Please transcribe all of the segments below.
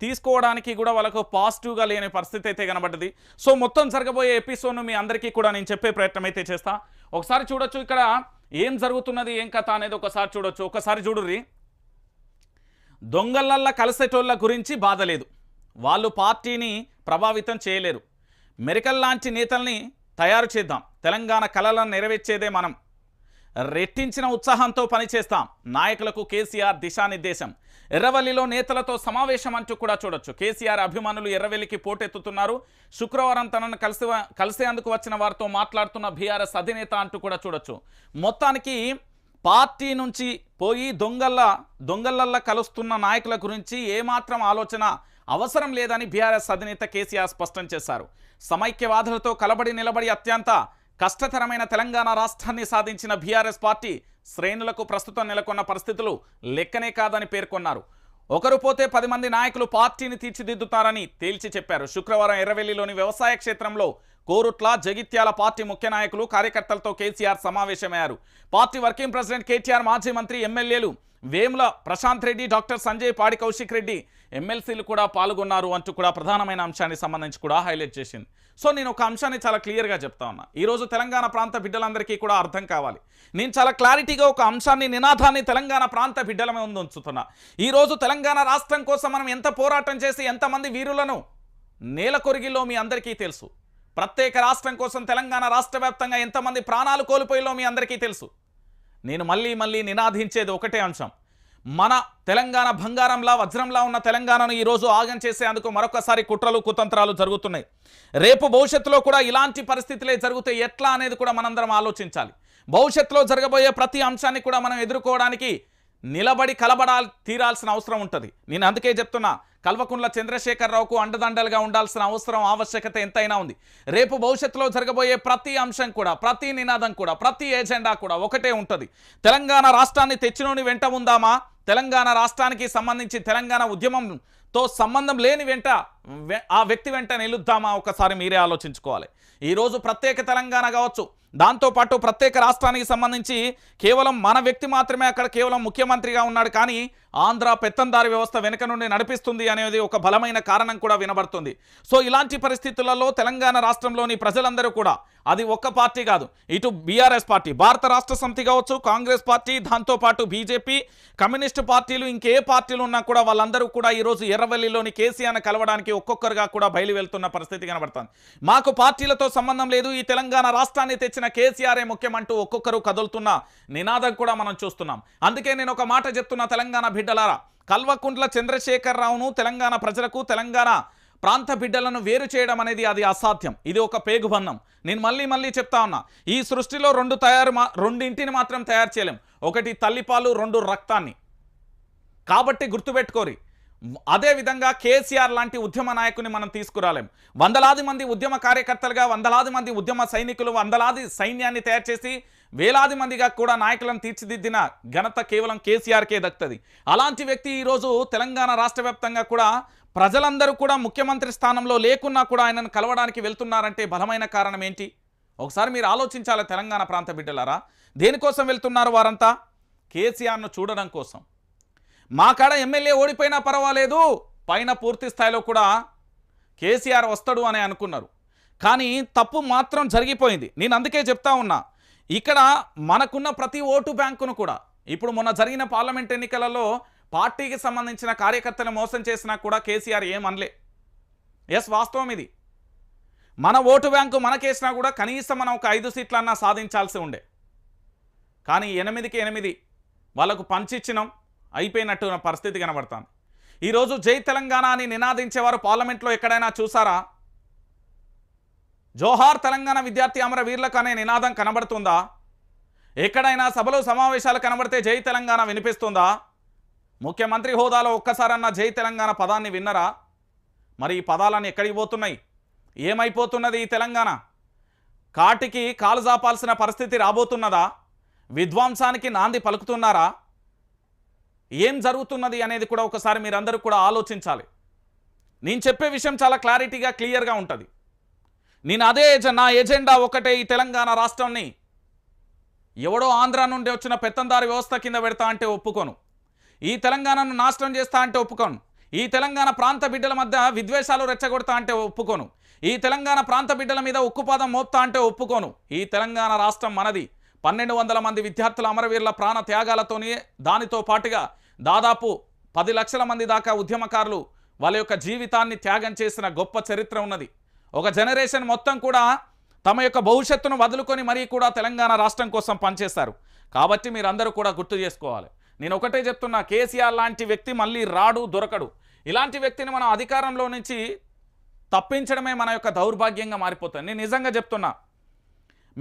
తీసుకోవడానికి కూడా వాళ్ళకు పాజిటివ్గా లేని పరిస్థితి అయితే కనబడ్డది. సో మొత్తం జరగబోయే ఎపిసోడ్ను మీ అందరికీ కూడా నేను చెప్పే ప్రయత్నం అయితే చేస్తా. ఒకసారి చూడొచ్చు ఇక్కడ ఏం జరుగుతున్నది ఏం కథ అనేది ఒకసారి చూడొచ్చు. ఒకసారి చూడుర్రి. దొంగలల్లా కలిసేటోళ్ళ గురించి బాధ లేదు. వాళ్ళు పార్టీని ప్రభావితం చేయలేరు. మెరికల్ లాంటి నేతల్ని తయారు చేద్దాం. తెలంగాణ కళలను నెరవేర్చేదే మనం. రెట్టించిన ఉత్సాహంతో పనిచేస్తాం. నాయకులకు కేసీఆర్ దిశానిర్దేశం. ఎర్రవల్లిలో నేతలతో సమావేశం అంటూ కూడా చూడొచ్చు. కేసీఆర్ అభిమానులు ఎర్రవెల్లికి పోటెత్తుతున్నారు. శుక్రవారం తనను కలిసి కలిసేందుకు వచ్చిన వారితో మాట్లాడుతున్న బీఆర్ఎస్ అధినేత అంటూ కూడా చూడొచ్చు. మొత్తానికి పార్టీ నుంచి పోయి దొంగల్ల దొంగలల్లా కలుస్తున్న నాయకుల గురించి ఏమాత్రం ఆలోచన అవసరం లేదని బీఆర్ఎస్ అధినేత కేసీఆర్ స్పష్టం చేశారు. సమైక్యవాదులతో కలబడి నిలబడి అత్యంత కష్టతరమైన తెలంగాణ రాష్ట్రాన్ని సాధించిన బీఆర్ఎస్ పార్టీ శ్రేణులకు ప్రస్తుతం నెలకొన్న పరిస్థితులు లెక్కనే కాదని పేర్కొన్నారు. ఒకరు పోతే పది మంది నాయకులు పార్టీని తీర్చిదిద్దుతారని తేల్చి చెప్పారు. శుక్రవారం ఎర్రవెల్లిలోని వ్యవసాయ క్షేత్రంలో కోరుట్ల జగిత్యాల పార్టీ ముఖ్య నాయకులు కార్యకర్తలతో కేసీఆర్ సమావేశమయ్యారు. పార్టీ వర్కింగ్ ప్రెసిడెంట్ కేటీఆర్ మాజీ మంత్రి ఎమ్మెల్యేలు వేముల ప్రశాంత్ రెడ్డి డాక్టర్ సంజయ్ పాడి కౌశిక్ రెడ్డి ఎమ్మెల్సీలు కూడా పాల్గొన్నారు అంటూ కూడా ప్రధానమైన అంశానికి సంబంధించి కూడా హైలైట్ చేసింది. సో నేను ఒక అంశాన్ని చాలా క్లియర్గా చెప్తా ఉన్నా. ఈరోజు తెలంగాణ ప్రాంత బిడ్డలందరికీ కూడా అర్థం కావాలి. నేను చాలా క్లారిటీగా ఒక అంశాన్ని నినాదాన్ని తెలంగాణ ప్రాంత బిడ్డల ముందు ఉంచుతున్నా. ఈరోజు తెలంగాణ రాష్ట్రం కోసం మనం ఎంత పోరాటం చేసి ఎంతమంది వీరులను నేల కొరిగిలో మీ అందరికీ తెలుసు. ప్రత్యేక రాష్ట్రం కోసం తెలంగాణ రాష్ట్ర వ్యాప్తంగా ఎంతమంది ప్రాణాలు కోల్పోయిలో మీ అందరికీ తెలుసు. నేను మళ్ళీ మళ్ళీ నినాదించేది ఒకటే అంశం. మన తెలంగాణ బంగారంలా వజ్రంలా ఉన్న తెలంగాణను ఈరోజు ఆగం చేసేందుకు మరొకసారి కుట్రలు కుతంత్రాలు జరుగుతున్నాయి. రేపు భవిష్యత్తులో కూడా ఇలాంటి పరిస్థితులే జరిగితే ఎట్లా అనేది కూడా మనందరం ఆలోచించాలి. భవిష్యత్తులో జరగబోయే ప్రతి అంశాన్ని కూడా మనం ఎదుర్కోవడానికి నిలబడి కలబడా తీరాల్సిన అవసరం ఉంటుంది. నేను అందుకే చెప్తున్నా కల్వకుంట్ల చంద్రశేఖరరావుకు అండదండలుగా ఉండాల్సిన అవసరం ఆవశ్యకత ఎంతైనా ఉంది. రేపు భవిష్యత్తులో జరగబోయే ప్రతి అంశం కూడా ప్రతి నినాదం కూడా ప్రతి ఎజెండా కూడా ఒకటే ఉంటుంది. తెలంగాణ రాష్ట్రాన్ని తెచ్చినోని వెంట ఉందామా? తెలంగాణ రాష్ట్రానికి సంబంధించి తెలంగాణ ఉద్యమంతో సంబంధం లేని వెంట ఆ వ్యక్తి వెంట నిలుద్దామా? ఒకసారి మీరే ఆలోచించుకోవాలి. ఈరోజు ప్రత్యేక తెలంగాణ కావచ్చు. దాంతోపాటు ప్రత్యేక రాష్ట్రానికి సంబంధించి కేవలం మన వ్యక్తి మాత్రమే అక్కడ కేవలం ముఖ్యమంత్రిగా ఉన్నాడు. కానీ ఆంధ్ర పెత్తందారి వ్యవస్థ వెనుక నుండి నడిపిస్తుంది అనేది ఒక బలమైన కారణం కూడా వినబడుతుంది. సో ఇలాంటి పరిస్థితులలో తెలంగాణ రాష్ట్రంలోని ప్రజలందరూ కూడా అది ఒక్క పార్టీ కాదు ఇటు బీఆర్ఎస్ పార్టీ భారత రాష్ట్ర సమితి కావచ్చు కాంగ్రెస్ పార్టీ దాంతోపాటు బీజేపీ కమ్యూనిస్టు పార్టీలు ఇంకే పార్టీలు ఉన్నా కూడా వాళ్ళందరూ కూడా ఈరోజు ఎర్రవల్లిలోని కేసీఆర్ను కలవడానికి ఒక్కొక్కరుగా కూడా బయలు వెళ్తున్న పరిస్థితి కనబడుతుంది. మాకు పార్టీలతో సంబంధం లేదు. ఈ తెలంగాణ రాష్ట్రాన్ని తెచ్చిన కేసీఆర్ఏ ముఖ్యమంటూ ఒక్కొక్కరు కదులుతున్న నినాదం కూడా మనం చూస్తున్నాం. అందుకే నేను ఒక మాట చెప్తున్నా తెలంగాణ బిడ్డలారా. కల్వకుంట్ల చంద్రశేఖరరావును తెలంగాణ ప్రజలకు తెలంగాణ ప్రాంత బిడ్డలను వేరు చేయడం అనేది అది అసాధ్యం. ఇది ఒక పేగుబంధం. నేను మళ్ళీ మళ్ళీ చెప్తా ఉన్నా. ఈ సృష్టిలో రెండు తయారు మా రెండింటిని మాత్రం తయారు చేయలేం. ఒకటి తల్లిపాలు రెండు రక్తాన్ని. కాబట్టి గుర్తుపెట్టుకోరి. అదేవిధంగా కేసీఆర్ లాంటి ఉద్యమ నాయకుని మనం తీసుకురాలేం. వందలాది మంది ఉద్యమ కార్యకర్తలుగా వందలాది మంది ఉద్యమ సైనికులు వందలాది సైన్యాన్ని తయారు చేసి వేలాది మందిగా కూడా నాయకులను తీర్చిదిద్దిన ఘనత కేవలం కేసీఆర్కే దక్కుతుంది. అలాంటి వ్యక్తి ఈరోజు తెలంగాణ రాష్ట్ర వ్యాప్తంగా కూడా ప్రజలందరూ కూడా ముఖ్యమంత్రి స్థానంలో లేకున్నా కూడా ఆయనను కలవడానికి వెళ్తున్నారంటే బలమైన కారణం ఏంటి? ఒకసారి మీరు ఆలోచించాలి తెలంగాణ ప్రాంత బిడ్డలారా? దేనికోసం వెళ్తున్నారు వారంతా? కేసీఆర్ను చూడడం కోసం. మా కాడ ఎమ్మెల్యే ఓడిపోయినా పర్వాలేదు పైన పూర్తి స్థాయిలో కూడా కేసీఆర్ వస్తాడు అని అనుకున్నారు. కానీ తప్పు మాత్రం జరిగిపోయింది. నేను అందుకే చెప్తా ఉన్నా ఇక్కడ మనకున్న ప్రతి ఓటు బ్యాంకును కూడా ఇప్పుడు మొన్న జరిగిన పార్లమెంట్ ఎన్నికలలో పార్టీకి సంబంధించిన కార్యకర్తలు మోసం చేసినా కూడా కేసీఆర్ ఏమనలే ఎస్ వాస్తవం ఇది. మన ఓటు బ్యాంకు మనకేసినా కూడా కనీసం మనం ఒక ఐదు సీట్లన్నా సాధించాల్సి ఉండే. కానీ ఎనిమిదికి ఎనిమిది వాళ్ళకు పంచిచ్చినాం. అయిపోయినట్టు పరిస్థితి కనబడుతుంది. ఈరోజు జై తెలంగాణ అని నినాదించేవారు పార్లమెంట్లో ఎక్కడైనా చూసారా? జోహార్ తెలంగాణ విద్యార్థి అమర వీర్లకు అనే నినాదం కనబడుతుందా? ఎక్కడైనా సభలు సమావేశాలు కనబడితే జై తెలంగాణ వినిపిస్తుందా? ముఖ్యమంత్రి హోదాలో ఒక్కసారన్నా జై తెలంగాణ పదాన్ని విన్నరా? మరి ఈ పదాలన్నీ ఎక్కడికి పోతున్నాయి? ఏమైపోతున్నది ఈ తెలంగాణ? కాటికి కాలు జాపాల్సిన పరిస్థితి రాబోతున్నదా? విధ్వంసానికి నాంది పలుకుతున్నారా? ఏం జరుగుతున్నది అనేది కూడా ఒకసారి మీరందరూ కూడా ఆలోచించాలి. నేను చెప్పే విషయం చాలా క్లారిటీగా క్లియర్గా ఉంటుంది. నేను అదే నా ఎజెండా ఒకటే ఈ తెలంగాణ రాష్ట్రాన్ని. ఎవడో ఆంధ్ర నుండి వచ్చిన పెత్తందారి వ్యవస్థ కింద పెడతా అంటే ఒప్పుకోను. ఈ తెలంగాణను నాశనం చేస్తా అంటే ఒప్పుకోను. ఈ తెలంగాణ ప్రాంత బిడ్డల మధ్య విద్వేషాలు రెచ్చగొడతా అంటే ఒప్పుకోను. ఈ తెలంగాణ ప్రాంత బిడ్డల మీద ఉక్కుపాదం మోపుతా అంటే ఒప్పుకోను. ఈ తెలంగాణ రాష్ట్రం మనది. పన్నెండు వందల మంది విద్యార్థుల అమరవీరుల ప్రాణ త్యాగాలతోనే దానితో పాటుగా దాదాపు పది లక్షల మంది దాకా ఉద్యమకారులు వాళ్ళ యొక్క జీవితాన్ని త్యాగం చేసిన గొప్ప చరిత్ర ఉన్నది. ఒక జనరేషన్ మొత్తం కూడా తమ యొక్క భవిష్యత్తును వదులుకొని మరీ కూడా తెలంగాణ రాష్ట్రం కోసం పనిచేశారు కాబట్టి మీరందరూ కూడా గుర్తు చేసుకోవాలి. నేను ఒకటే చెప్తున్నా కేసీఆర్ లాంటి వ్యక్తి మళ్ళీ రాడు దొరకడు. ఇలాంటి వ్యక్తిని మనం అధికారంలో నుంచి తప్పించడమే మన యొక్క దౌర్భాగ్యంగా మారిపోతుంది. నేను నిజంగా చెప్తున్నా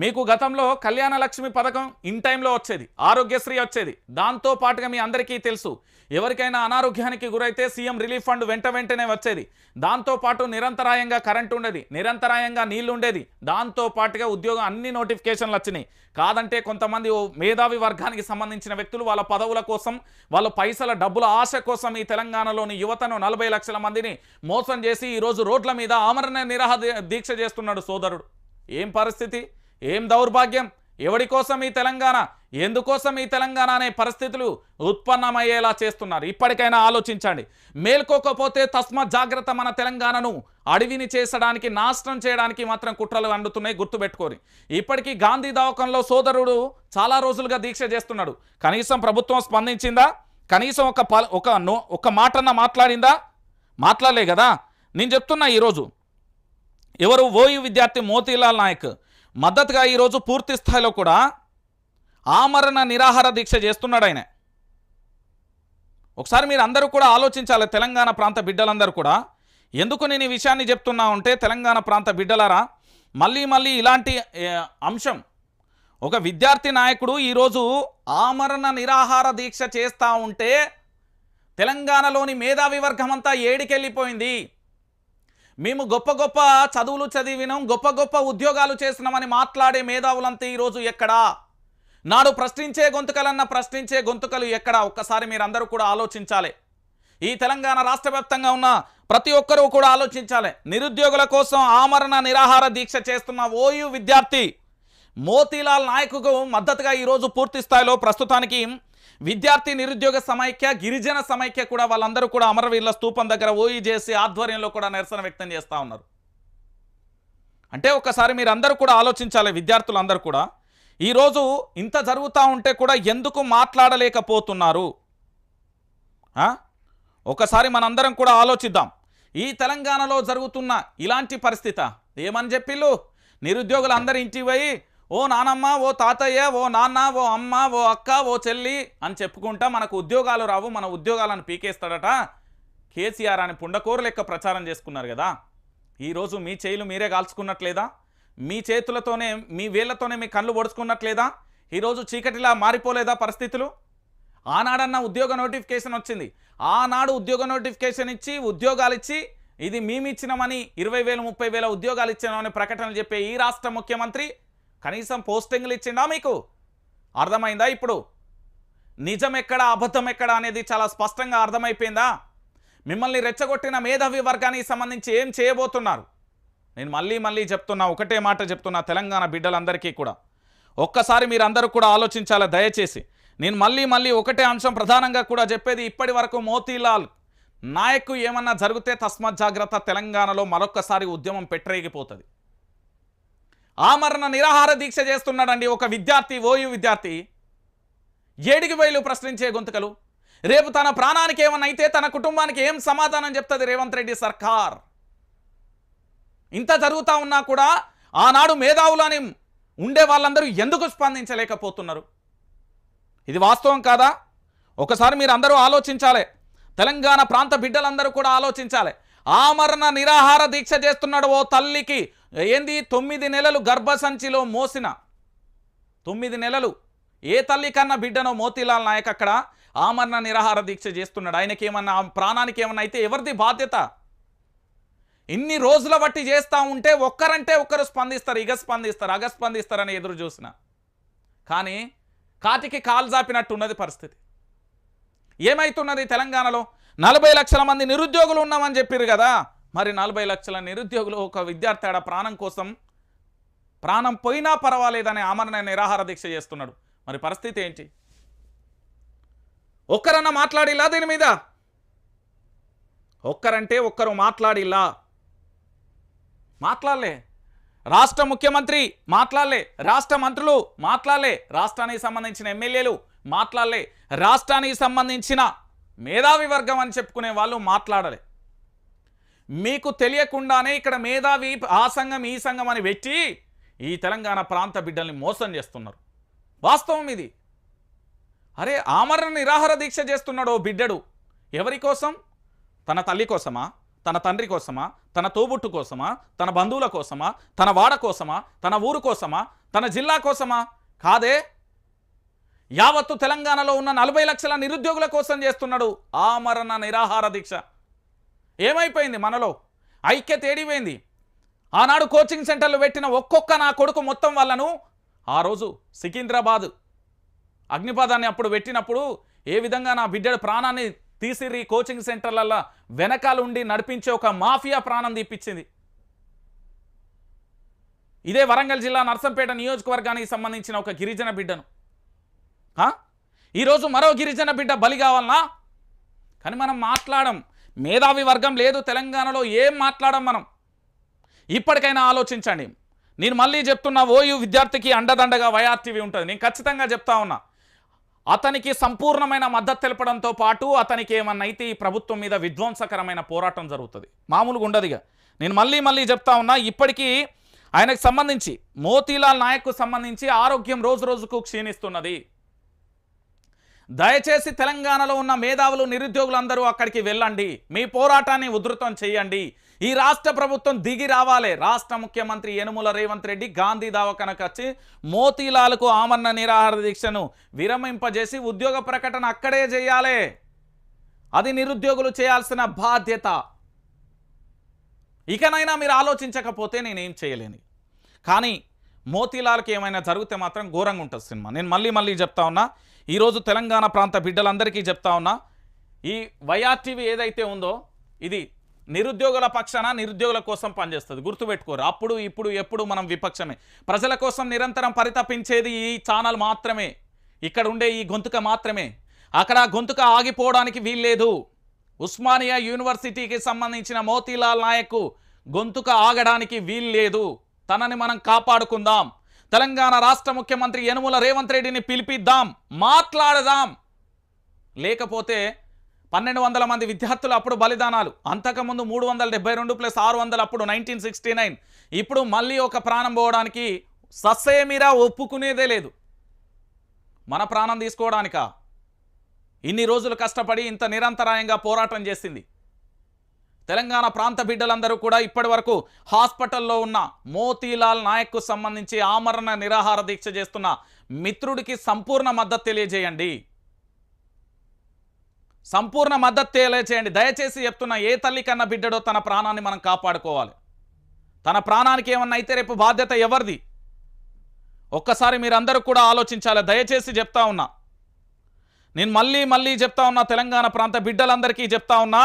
మీకు గతంలో కళ్యాణ లక్ష్మి పథకం ఇన్ టైంలో వచ్చేది ఆరోగ్యశ్రీ వచ్చేది. దాంతో పాటుగా మీ అందరికీ తెలుసు ఎవరికైనా అనారోగ్యానికి గురైతే సీఎం రిలీఫ్ ఫండ్ వెంట వెంటనే వచ్చేది. దాంతో పాటు నిరంతరాయంగా కరెంట్ ఉండేది నిరంతరాయంగా నీళ్ళు ఉండేది. దాంతో పాటుగా ఉద్యోగం అన్ని నోటిఫికేషన్లు వచ్చినాయి. కాదంటే కొంతమంది ఓ మేధావి వర్గానికి సంబంధించిన వ్యక్తులు వాళ్ళ పదవుల కోసం వాళ్ళ పైసల డబ్బుల ఆశ కోసం ఈ తెలంగాణలోని యువతను నలభై లక్షల మందిని మోసం చేసి ఈరోజు రోడ్ల మీద ఆమరణ నిరాహ దీక్ష చేస్తున్నాడు సోదరుడు. ఏం పరిస్థితి? ఏం దౌర్భాగ్యం? ఎవడి కోసం ఈ తెలంగాణ? ఎందుకోసం ఈ తెలంగాణ అనే పరిస్థితులు ఉత్పన్నమయ్యేలా చేస్తున్నారు? ఇప్పటికైనా ఆలోచించండి. మేల్కోకపోతే తస్మ జాగ్రత్త మన తెలంగాణను. అడవిని చేసడానికి నాశనం చేయడానికి మాత్రం కుట్రలు అండుతున్నాయి గుర్తుపెట్టుకొని. ఇప్పటికీ గాంధీ దవాఖంలో సోదరుడు చాలా రోజులుగా దీక్ష చేస్తున్నాడు. కనీసం ప్రభుత్వం స్పందించిందా? కనీసం ఒక ప- ఒక నో ఒక మాటన్న మాట్లాడిందా? మాట్లాడలే కదా? నేను చెప్తున్నా ఈరోజు. ఎవరు ఓయు విద్యార్థి మోతీలాల్ నాయక్ మద్దతుగా ఈరోజు పూర్తి స్థాయిలో కూడా ఆమరణ నిరాహార దీక్ష చేస్తున్నాడు ఆయన. ఒకసారి మీరు అందరూ కూడా ఆలోచించాలి తెలంగాణ ప్రాంత బిడ్డలందరూ కూడా. ఎందుకు నేను ఈ విషయాన్ని చెప్తున్నా ఉంటే తెలంగాణ ప్రాంత బిడ్డలారా మళ్ళీ మళ్ళీ ఇలాంటి అంశం. ఒక విద్యార్థి నాయకుడు ఈరోజు ఆమరణ నిరాహార దీక్ష చేస్తూ ఉంటే తెలంగాణలోని మేధావి వర్గం అంతా ఏడికెళ్ళిపోయింది. మేము గొప్ప గొప్ప చదువులు చదివినాం గొప్ప గొప్ప ఉద్యోగాలు చేసినామని మాట్లాడే మేధావులంతా ఈరోజు ఎక్కడా? నాడు ప్రశ్నించే గొంతుకలన్న ప్రశ్నించే గొంతుకలు ఎక్కడా? ఒక్కసారి మీరందరూ కూడా ఆలోచించాలి. ఈ తెలంగాణ రాష్ట్ర ఉన్న ప్రతి ఒక్కరూ కూడా ఆలోచించాలి. నిరుద్యోగుల కోసం ఆమరణ నిరాహార దీక్ష చేస్తున్న ఓయు విద్యార్థి మోతీలాల్ నాయకుకు మద్దతుగా ఈరోజు పూర్తి స్థాయిలో ప్రస్తుతానికి విద్యార్థి నిరుద్యోగ సమైక్య గిరిజన సమైక్య కూడా వాళ్ళందరూ కూడా అమరవీరుల స్తూపం దగ్గర ఓఈజేసి చేసి ఆధ్వర్యంలో కూడా నిరసన వ్యక్తం చేస్తూ ఉన్నారు. అంటే ఒకసారి మీరందరూ కూడా ఆలోచించాలి విద్యార్థులందరూ కూడా. ఈరోజు ఇంత జరుగుతూ ఉంటే కూడా ఎందుకు మాట్లాడలేకపోతున్నారు? ఆ? ఒకసారి మనందరం కూడా ఆలోచిద్దాం. ఈ తెలంగాణలో జరుగుతున్న ఇలాంటి పరిస్థితి ఏమని చెప్పిళ్ళు నిరుద్యోగులు అందరి ఇంటికి పోయి ఓ నానమ్మ ఓ తాతయ్య ఓ నాన్న ఓ అమ్మ ఓ అక్క ఓ చెల్లి అని చెప్పుకుంటా మనకు ఉద్యోగాలు రావు మన ఉద్యోగాలను పీకేస్తాడట. కేసీఆర్ అని పుండకోరు లెక్క ప్రచారం చేసుకున్నారు కదా. ఈరోజు మీ చేయిలు మీరే కాల్చుకున్నట్లేదా? మీ చేతులతోనే మీ వేళ్ళతోనే మీ కళ్ళు పొడుచుకున్నట్లేదా ఈరోజు చీకటిలా మారిపోలేదా పరిస్థితులు? ఆనాడన్న ఉద్యోగ నోటిఫికేషన్ వచ్చింది. ఆనాడు ఉద్యోగ నోటిఫికేషన్ ఇచ్చి ఉద్యోగాలు ఇచ్చి ఇది మేమిచ్చినామని ఇరవై వేలు ముప్పై వేల ఉద్యోగాలు ఇచ్చినామని ప్రకటనలు చెప్పే ఈ రాష్ట్ర ముఖ్యమంత్రి కనీసం పోస్టింగ్లు ఇచ్చిండా మీకు? అర్థమైందా ఇప్పుడు? నిజం ఎక్కడ అబద్ధం ఎక్కడ అనేది చాలా స్పష్టంగా అర్థమైపోయిందా? మిమ్మల్ని రెచ్చగొట్టిన మేధావి వర్గానికి సంబంధించి ఏం చేయబోతున్నారు? నేను మళ్ళీ మళ్ళీ చెప్తున్నా ఒకటే మాట చెప్తున్నా తెలంగాణ బిడ్డలందరికీ కూడా. ఒక్కసారి మీరందరూ కూడా ఆలోచించాలి దయచేసి? నేను మళ్ళీ మళ్ళీ ఒకటే అంశం ప్రధానంగా కూడా చెప్పేది ఇప్పటి వరకు మోతీలాల్. నాయకు ఏమన్నా జరిగితే తస్మత్ జాగ్రత్త తెలంగాణలో మరొక్కసారి ఉద్యమం పెట్టరేగిపోతుంది. ఆమరణ నిరాహార దీక్ష చేస్తున్నాడండి ఒక విద్యార్థి ఓయు విద్యార్థి. ఏడికి బయలు ప్రశ్నించే గొంతుకలు. రేపు తన ప్రాణానికి ఏమన్నా అయితే తన కుటుంబానికి ఏం సమాధానం చెప్తుంది రేవంత్ రెడ్డి సర్కార్? ఇంత జరుగుతూ ఉన్నా కూడా ఆనాడు మేధావులని ఉండే వాళ్ళందరూ ఎందుకు స్పందించలేకపోతున్నారు? ఇది వాస్తవం కాదా? ఒకసారి మీరు అందరూ ఆలోచించాలి. తెలంగాణ ప్రాంత బిడ్డలందరూ కూడా ఆలోచించాలి. ఆమరణ నిరాహార దీక్ష చేస్తున్నాడు ఓ తల్లికి ఏంది? తొమ్మిది నెలలు గర్భసంచిలో మోసిన. తొమ్మిది నెలలు. ఏ తల్లి కన్నా బిడ్డనో మోతీలాల్ నాయక్ అక్కడ ఆమరణ నిరాహార దీక్ష చేస్తున్నాడు. ఆయనకి ఏమన్నా ప్రాణానికి ఏమన్నా అయితే ఎవరిది బాధ్యత? ఇన్ని రోజుల బట్టి చేస్తూ ఉంటే ఒక్కరంటే ఒక్కరు స్పందిస్తారు ఇగ స్పందిస్తారు అగ స్పందిస్తారని ఎదురు చూసిన. కానీ కాటికి కాలు జాపినట్టు ఉన్నది పరిస్థితి. ఏమైతున్నది తెలంగాణలో? నలభై లక్షల మంది నిరుద్యోగులు ఉన్నామని చెప్పారు కదా? మరి నలభై లక్షల నిరుద్యోగులు ఒక విద్యార్థి ఆడ ప్రాణం కోసం ప్రాణం పోయినా పర్వాలేదనే ఆమరణ నిరాహార దీక్ష చేస్తున్నాడు. మరి పరిస్థితి ఏంటి? ఒక్కరన్నా మాట్లాడిలా దీని మీద? ఒక్కరంటే ఒక్కరు మాట్లాడిలా? మాట్లాడలే. రాష్ట్ర ముఖ్యమంత్రి మాట్లాడలే. రాష్ట్ర మంత్రులు మాట్లాడలే. రాష్ట్రానికి సంబంధించిన ఎమ్మెల్యేలు మాట్లాడలే. రాష్ట్రానికి సంబంధించిన మేధావి వర్గం అని చెప్పుకునే వాళ్ళు మాట్లాడలే. మీకు తెలియకుండానే ఇక్కడ మేధావి ఆ సంఘం ఈ సంఘం అని పెట్టి ఈ తెలంగాణ ప్రాంత బిడ్డల్ని మోసం చేస్తున్నారు. వాస్తవం ఇది. అరే ఆమరణ నిరాహార దీక్ష చేస్తున్నాడు ఓ బిడ్డడు. ఎవరి కోసం? తన తల్లి కోసమా? తన తండ్రి కోసమా? తన తోబుట్టు కోసమా? తన బంధువుల కోసమా? తన వాడ కోసమా? తన ఊరు కోసమా? తన జిల్లా కోసమా? కాదే? యావత్తు తెలంగాణలో ఉన్న నలభై లక్షల నిరుద్యోగుల కోసం చేస్తున్నాడు ఆమరణ నిరాహార దీక్ష. ఏమైపోయింది మనలో? ఐక్యత ఏడిపోయింది. ఆనాడు కోచింగ్ సెంటర్లు పెట్టిన ఒక్కొక్క నా కొడుకు మొత్తం వాళ్ళను ఆ రోజు సికింద్రాబాద్ అగ్నిపదాన్ని అప్పుడు పెట్టినప్పుడు ఏ విధంగా నా బిడ్డడు ప్రాణాన్ని తీసిర్రి కోచింగ్ సెంటర్లల్లో వెనకాల ఉండి నడిపించే ఒక మాఫియా ప్రాణం తీపిచ్చింది. ఇదే వరంగల్ జిల్లా నర్సంపేట నియోజకవర్గానికి సంబంధించిన ఒక గిరిజన బిడ్డను. ఈరోజు మరో గిరిజన బిడ్డ బలి కావాలనా? కానీ మనం మాట్లాడం. మేధావి వర్గం లేదు తెలంగాణలో ఏం మాట్లాడం మనం? ఇప్పటికైనా ఆలోచించండి. నేను మళ్ళీ చెప్తున్నా ఓయు విద్యార్థికి అండదండగా వైఆర్టీవీ ఉంటుంది. నేను ఖచ్చితంగా చెప్తా ఉన్నా. అతనికి సంపూర్ణమైన మద్దతు తెలపడంతో పాటు అతనికి ఏమన్నా అయితే ఈ ప్రభుత్వం మీద విధ్వంసకరమైన పోరాటం జరుగుతుంది. మామూలుగా ఉండదుగా నేను మళ్ళీ మళ్ళీ చెప్తా ఉన్నా ఇప్పటికీ ఆయనకు సంబంధించి మోతీలాల్ నాయక్కు సంబంధించి ఆరోగ్యం రోజు రోజుకు క్షీణిస్తున్నది. దయచేసి తెలంగాణలో ఉన్న మేధావులు నిరుద్యోగులందరూ అక్కడికి వెళ్ళండి. మీ పోరాటాన్ని ఉధృతం చేయండి. ఈ రాష్ట్ర ప్రభుత్వం దిగి రావాలి. రాష్ట్ర ముఖ్యమంత్రి యనుమల రేవంత్ రెడ్డి గాంధీ దావకనకు వచ్చి మోతీలాలకు ఆమరణ నిరాహార దీక్షను విరమింపజేసి ఉద్యోగ ప్రకటన అక్కడే చేయాలి. అది నిరుద్యోగులు చేయాల్సిన బాధ్యత. ఇకనైనా మీరు ఆలోచించకపోతే నేనేం చేయలేను. కానీ మోతీలాల్కి ఏమైనా జరిగితే మాత్రం ఘోరంగా ఉంటుంది సినిమా. నేను మళ్ళీ మళ్ళీ చెప్తా ఉన్నా ఈరోజు తెలంగాణ ప్రాంత బిడ్డలందరికీ చెప్తా ఉన్నా ఈ వైఆర్టీవీ ఏదైతే ఉందో ఇది నిరుద్యోగుల పక్షాన నిరుద్యోగుల కోసం పనిచేస్తుంది. గుర్తుపెట్టుకోరు అప్పుడు ఇప్పుడు ఎప్పుడు మనం విపక్షమే. ప్రజల కోసం నిరంతరం పరితపించేది ఈ ఛానల్ మాత్రమే. ఇక్కడ ఉండే ఈ గొంతుక మాత్రమే. అక్కడ గొంతుక ఆగిపోవడానికి వీల్లేదు. ఉస్మానియా యూనివర్సిటీకి సంబంధించిన మోతీలాల్ నాయక్ గొంతుక ఆగడానికి వీల్లేదు. తనని మనం కాపాడుకుందాం. తెలంగాణ రాష్ట్ర ముఖ్యమంత్రి యనుమల రేవంత్ రెడ్డిని పిలిపిద్దాం. మాట్లాడదాం. లేకపోతే పన్నెండు వందల మంది విద్యార్థులు అప్పుడు బలిదానాలు. అంతకుముందు మూడు వందల డెబ్బై రెండు ప్లస్ ఆరు వందలు అప్పుడు నైన్టీన్ సిక్స్టీ నైన్. ఇప్పుడు మళ్ళీ ఒక ప్రాణం పోవడానికి సస్సేమిరా ఒప్పుకునేదే లేదు. మన ప్రాణం తీసుకోవడానికా? ఇన్ని రోజులు కష్టపడి ఇంత నిరంతరాయంగా పోరాటం చేసింది. తెలంగాణ ప్రాంత బిడ్డలందరూ కూడా ఇప్పటి వరకు హాస్పిటల్లో ఉన్న మోతీలాల్ నాయక్కు సంబంధించి ఆమరణ నిరాహార దీక్ష చేస్తున్న మిత్రుడికి సంపూర్ణ మద్దతు తెలియజేయండి. సంపూర్ణ మద్దతు తెలియజేయండి. దయచేసి చెప్తున్న ఏ తల్లి కన్నా బిడ్డడో తన ప్రాణాన్ని మనం కాపాడుకోవాలి. తన ప్రాణానికి ఏమన్నా అయితే రేపు బాధ్యత ఎవరిది? ఒక్కసారి మీరందరూ కూడా ఆలోచించాలి. దయచేసి చెప్తా ఉన్నా. నేను మళ్ళీ మళ్ళీ చెప్తా ఉన్నా తెలంగాణ ప్రాంత బిడ్డలందరికీ చెప్తా ఉన్నా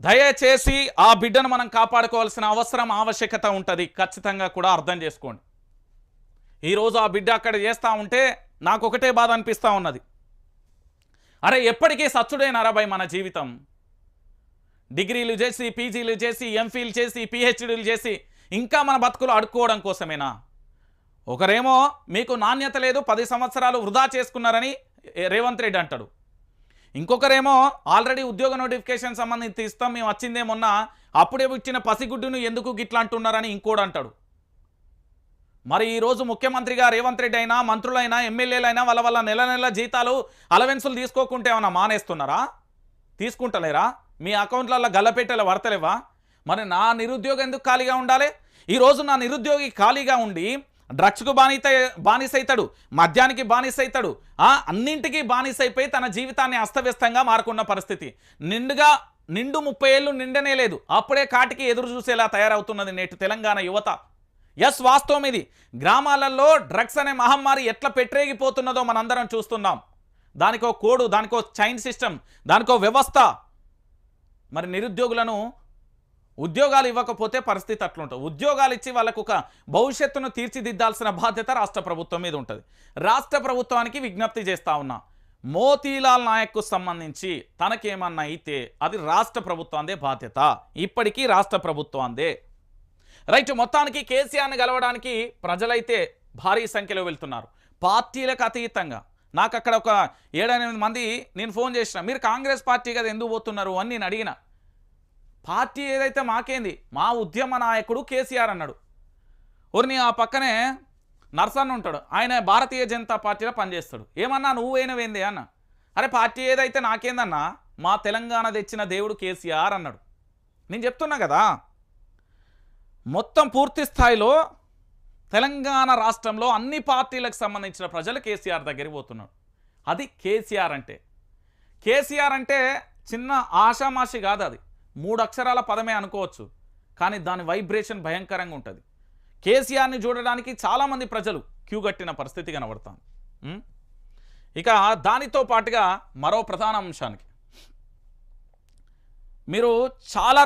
దయచేసి ఆ బిడ్డను మనం కాపాడుకోవాల్సిన అవసరం ఆవశ్యకత ఉంటుంది. ఖచ్చితంగా కూడా అర్థం చేసుకోండి. ఈరోజు ఆ బిడ్డ అక్కడ చేస్తూ ఉంటే నాకు ఒకటే బాధ అనిపిస్తూ ఉన్నది. అరే ఎప్పటికీ సచ్చుడేనారా భయ్ మన జీవితం? డిగ్రీలు చేసి పీజీలు చేసి ఎంఫీలు చేసి పిహెచ్డీలు చేసి ఇంకా మన బతుకులు అడుక్కోవడం కోసమేనా? ఒకరేమో మీకు నాణ్యత లేదు పది సంవత్సరాలు వృధా చేసుకున్నారని రేవంత్ రెడ్డి అంటాడు. ఇంకొకరేమో ఆల్రెడీ ఉద్యోగ నోటిఫికేషన్ సంబంధించి ఇస్తాం మేము వచ్చిందే మొన్న అప్పుడే ఇచ్చిన పసిగుడ్డును ఎందుకు గిట్లా అంటున్నారని ఇంకోడు అంటాడు. మరి ఈరోజు ముఖ్యమంత్రిగా రేవంత్ రెడ్డి అయినా మంత్రులైనా ఎమ్మెల్యేలైనా వాళ్ళ వాళ్ళ నెల నెల జీతాలు అలవెన్సులు తీసుకోకుంటే ఏమైనా మానేస్తున్నారా? తీసుకుంటలేరా? మీ అకౌంట్లలో గల్లపెట్టెలు వర్తలేవా మరి నా నిరుద్యోగం ఎందుకు ఖాళీగా ఉండాలి? ఈరోజు నా నిరుద్యోగి ఖాళీగా ఉండి డ్రగ్స్కు బానిత బానిసైతాడు మద్యానికి బానిసైతాడు ఆ అన్నింటికీ బానిసైపోయి తన జీవితాన్ని అస్తవ్యస్తంగా మారుకున్న పరిస్థితి. నిండుగా నిండు ముప్పై ఏళ్ళు నిండనే లేదు. అప్పుడే కాటికి ఎదురు చూసేలా తయారవుతున్నది నేటి తెలంగాణ యువత. ఎస్ వాస్తవం ఇది. గ్రామాలలో డ్రగ్స్ అనే మహమ్మారి ఎట్లా పెట్టరేగిపోతున్నదో మనందరం చూస్తున్నాం. దానికో కోడు దానికో చైన్ సిస్టమ్ దానికో వ్యవస్థ. మరి నిరుద్యోగులను ఉద్యోగాలు ఇవ్వకపోతే పరిస్థితి అట్లుంటుంది. ఉద్యోగాలు ఇచ్చి వాళ్ళకు ఒక భవిష్యత్తును తీర్చిదిద్దాల్సిన బాధ్యత రాష్ట్ర ప్రభుత్వం మీద ఉంటుంది. రాష్ట్ర ప్రభుత్వానికి విజ్ఞప్తి చేస్తా ఉన్నా మోతీలాల్ నాయక్కు సంబంధించి తనకేమన్నా అయితే అది రాష్ట్ర ప్రభుత్వాందే బాధ్యత. ఇప్పటికీ రాష్ట్ర ప్రభుత్వాందే రైట్ మొత్తానికి కేసీఆర్ని గెలవడానికి ప్రజలైతే భారీ సంఖ్యలో వెళ్తున్నారు. పార్టీలకు అతీతంగా. నాకు అక్కడ ఒక ఏడెనిమిది మంది నేను ఫోన్ చేసిన మీరు కాంగ్రెస్ పార్టీ కదా ఎందుకు పోతున్నారు? అని నేను అడిగిన. పార్టీ ఏదైతే మాకేంది మా ఉద్యమ నాయకుడు కేసీఆర్ అన్నాడు. ఒరిని ఆ పక్కనే నర్సన్ ఉంటాడు ఆయన భారతీయ జనతా పార్టీలో పనిచేస్తాడు. ఏమన్నా నువ్వేనవేంది అన్న? అరే పార్టీ ఏదైతే నాకేందన్నా మా తెలంగాణ తెచ్చిన దేవుడు కేసీఆర్ అన్నాడు. నేను చెప్తున్నా కదా మొత్తం పూర్తి స్థాయిలో తెలంగాణ రాష్ట్రంలో అన్ని పార్టీలకు సంబంధించిన ప్రజలు కేసీఆర్ దగ్గరికి పోతున్నాడు అది కేసీఆర్ అంటే. కేసీఆర్ అంటే చిన్న ఆషామాషి కాదు అది. మూడు అక్షరాల పదమే అనుకోవచ్చు. కానీ దాని వైబ్రేషన్ భయంకరంగా ఉంటుంది. కేసీఆర్ని చూడడానికి చాలామంది ప్రజలు క్యూ కట్టిన పరిస్థితి కనబడుతుంది ఇక దానితో పాటుగా మరో ప్రధాన అంశానికి. మీరు చాలా